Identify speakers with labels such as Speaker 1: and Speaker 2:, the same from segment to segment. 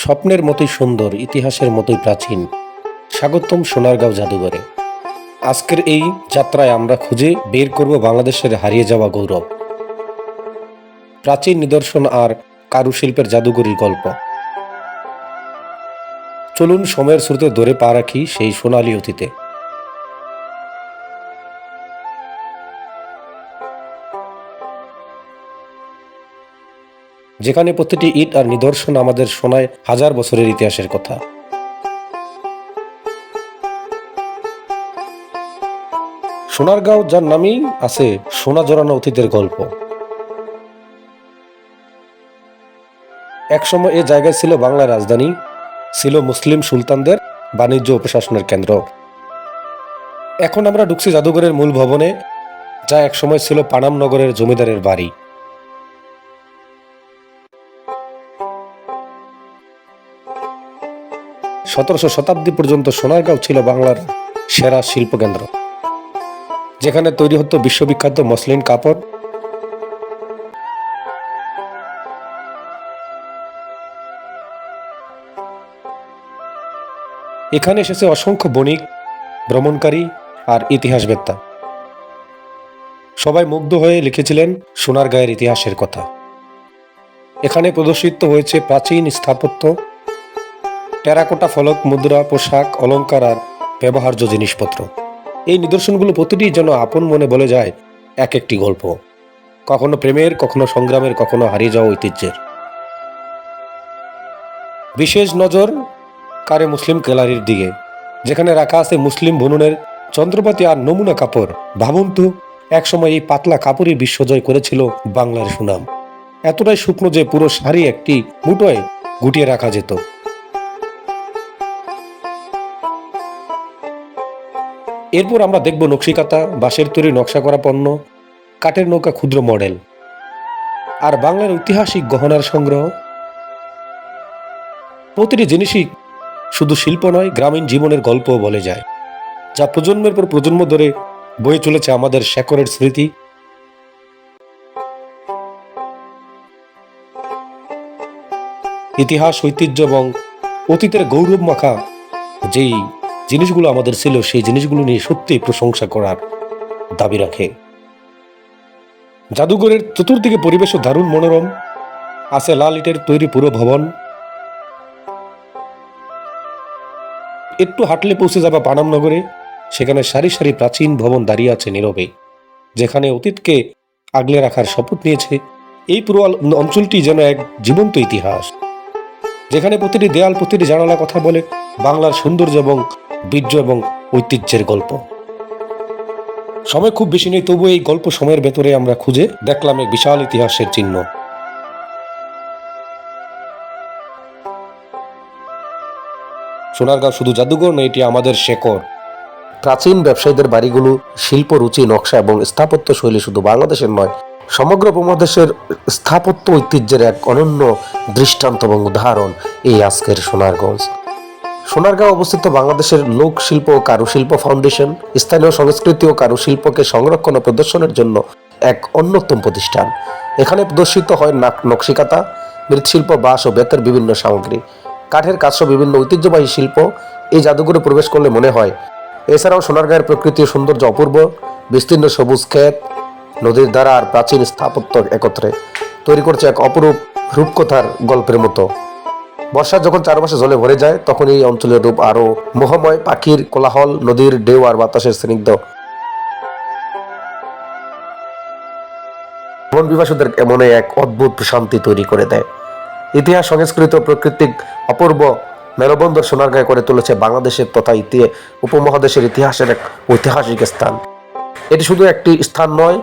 Speaker 1: স্বপ্নের মতোই সুন্দর, ইতিহাসের মতোই প্রাচীন। স্বাগতম সোনারগাঁও জাদুঘরে। আজকের এই যাত্রায় আমরা খুঁজে বের করব বাংলাদেশের হারিয়ে যাওয়া গৌরব। প্রাচীন নিদর্শন আর কারুশিল্পের জাদুঘরীর গল্প। চলুন সময়ের স্রোতে ধরে পা রাখি সেই সোনালী অতীতে। যেখানে প্রতিটি ইট আর নিদর্শন আমাদের শোনায় হাজার বছরের ইতিহাসের কথা। সোনারগাঁও যার নামেই আছে সোনা জড়ানো অতীতের গল্প। একসময় এই জায়গায় ছিল বাংলার রাজধানী, ছিল মুসলিম সুলতানদের বাণিজ্য ও প্রশাসনের কেন্দ্র। এখন আমরা ঢুকছি জাদুঘরের মূল ভবনে, যা একসময় ছিল পানাম নগরের জমিদারের বাড়ি। সতেরোশো শতাব্দী পর্যন্ত সোনারগাঁও ছিল বাংলার সেরা শিল্পকেন্দ্র, যেখানে তৈরি হতো বিশ্ববিখ্যাত মসলিন কাপড়। এখানে এসেছে অসংখ্য বণিক, ভ্রমণকারী আর ইতিহাসবেত্তা। সবাই মুগ্ধ হয়ে লিখেছিলেন সোনারগাঁয়ের ইতিহাসের কথা। এখানে প্রদর্শিত হয়েছে প্রাচীন স্থাপত্য টেরাকোটা ফলক, মুদ্রা, পোশাক, অলংকার আর ব্যবহার্য জিনিসপত্র। এই নিদর্শনগুলো প্রতিটি যেন আপন মনে বলে যায় এক একটি গল্প। কখনো প্রেমের, কখনো সংগ্রামের, কখনো হারিয়ে যাওয়া ঐতিহ্যের। বিশেষ নজর কারে মুসলিম গ্যালারির দিকে, যেখানে রাখা আছে মুসলিম বুননের চন্দ্রপাতি আর নমুনা কাপড়। ভাবুন তো, একসময় এই পাতলা কাপড়ই বিশ্বজয় করেছিল বাংলার সুনাম। এতটাই শুকনো যে পুরো শাড়ি একটি মুঠোয় গুটিয়ে রাখা যেত। এরপর আমরা দেখব নকশিকাতা, বাঁশের তৈরি নকশা করা পণ্য, কাঠের নৌকা ক্ষুদ্র মডেল, আর বাংলার ঐতিহাসিক গহনার সংগ্রহ। প্রতিটি জিনিসই শুধু শিল্প নয়, গ্রামীণ জীবনের গল্পও বলে যায়, যা প্রজন্মের পর প্রজন্ম ধরে বয়ে চলেছে আমাদের শেকরের স্মৃতি। ইতিহাস, ঐতিহ্য এবং অতীতের গৌরব মাখা যেই জিনিসগুলো আমাদের ছিল, সেই জিনিসগুলো নিয়ে সত্যি প্রশংসা করার দাবি রাখে। জাদুঘরের চতুর্দিকে পরিবেশও দারুণ মনোরম। আছে লাল ইটের তৈরি পুরো ভবন। একটু হাঁটলে পৌঁছে যাবা পানাম নগরে, সেখানে সারি সারি প্রাচীন ভবন দাঁড়িয়ে আছে নীরবে, যেখানে অতীতকে আগলে রাখার শপথ নিয়েছে। এই পুরো অঞ্চলটি যেন এক জীবন্ত ইতিহাস, যেখানে প্রতিটি দেয়াল, প্রতিটি জানালা কথা বলে বাংলার সৌন্দর্য এবং বীর্য এবং ঐতিহ্যের গল্প। সময় খুব বেশি নেই তবু এই গল্প সময়ের ভেতরে আমরা খুঁজে দেখলাম এক বিশাল ইতিহাসের চিহ্ন। সোনারগাঁও শুধু জাদুঘর নয়, এটি আমাদের শেকড় প্রাচীন ব্যবসায়ীদের বাড়িগুলো, শিল্প রুচি, নকশা এবং স্থাপত্য শৈলী শুধু বাংলাদেশের নয়, সমগ্র উপমহাদেশের স্থাপত্য ঐতিহ্যের এক অনন্য দৃষ্টান্ত এবং উদাহরণ এই আজকের সোনারগঞ্জ সোনারগাঁও অবস্থিত বাংলাদেশের লোক শিল্প ও কারুশিল্প ফাউন্ডেশন স্থানীয় সংস্কৃতি ও কারুশিল্পকে সংরক্ষণ ও প্রদর্শনের জন্য এক অন্যতম প্রতিষ্ঠান। এখানে প্রদর্শিত হয় নাক নকশিকাতা, মৃৎশিল্প, বাঁশ ও বেতের বিভিন্ন সামগ্রী। কাঠের কাজসহ বিভিন্ন ঐতিহ্যবাহী শিল্প এই জাদুঘরে প্রবেশ করলে মনে হয়। এছাড়াও সোনারগাঁয়ের প্রকৃতি সৌন্দর্য অপূর্ব। বিস্তীর্ণ সবুজ ক্ষেত, নদীর দ্বারা আর প্রাচীন স্থাপত্য একত্রে তৈরি করছে এক অপরূপ রূপকথার গল্পের মতো। বর্ষা যখন চারপাশে জলে ভরে যায়, তখন এই অঞ্চলের রূপ আরও মোহময়। পাখির কোলাহল, নদীর ঢেউ আর বাতাসের স্নিগ্ধ। মন বিভাসদের এমন এক অদ্ভুত প্রশান্তি তৈরি করে দেয়। ইতিহাস, সংস্কৃত প্রকৃতিক অপূর্ব মেলবন্দর সোনারগাঁয়ে করে তুলেছে বাংলাদেশের তথা ইতিহাস উপমহাদেশের ইতিহাসের এক ঐতিহাসিক স্থান। এটি শুধু একটি স্থান নয়,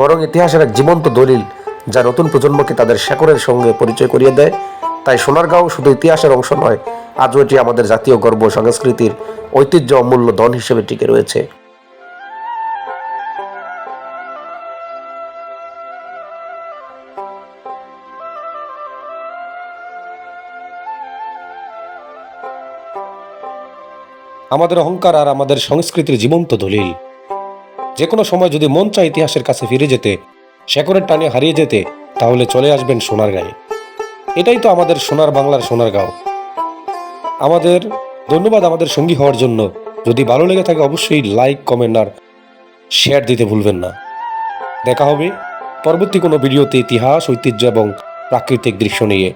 Speaker 1: বরং ইতিহাসের এক জীবন্ত দলিল যা নতুন প্রজন্মকে তাদের শেকড়ের সঙ্গে পরিচয় করিয়ে দেয়। তাই সোনারগাঁও শুধু ইতিহাসের অংশ নয়, আজও এটি আমাদের জাতীয় গর্ব সংস্কৃতির ঐতিহ্য অমূল্য ধন হিসেবে টিকে রয়েছে। আমাদের অহংকার আর আমাদের সংস্কৃতির জীবন্ত দলিল। যে কোনো সময় যদি মন চায় ইতিহাসের কাছে ফিরে যেতে শেকরের টানে হারিয়ে যেতে, তাহলে চলে আসবেন সোনার গায়ে এটাই তো আমাদের সোনার বাংলার সোনার গাঁও। আমাদের ধন্যবাদ আমাদের সঙ্গী হওয়ার জন্য। যদি ভালো লেগে থাকে অবশ্যই লাইক কমেন্ট আর শেয়ার দিতে ভুলবেন না। দেখা হবে পরবর্তী কোনো ভিডিওতে ইতিহাস, ঐতিহ্য এবং প্রাকৃতিক দৃশ্য নিয়ে।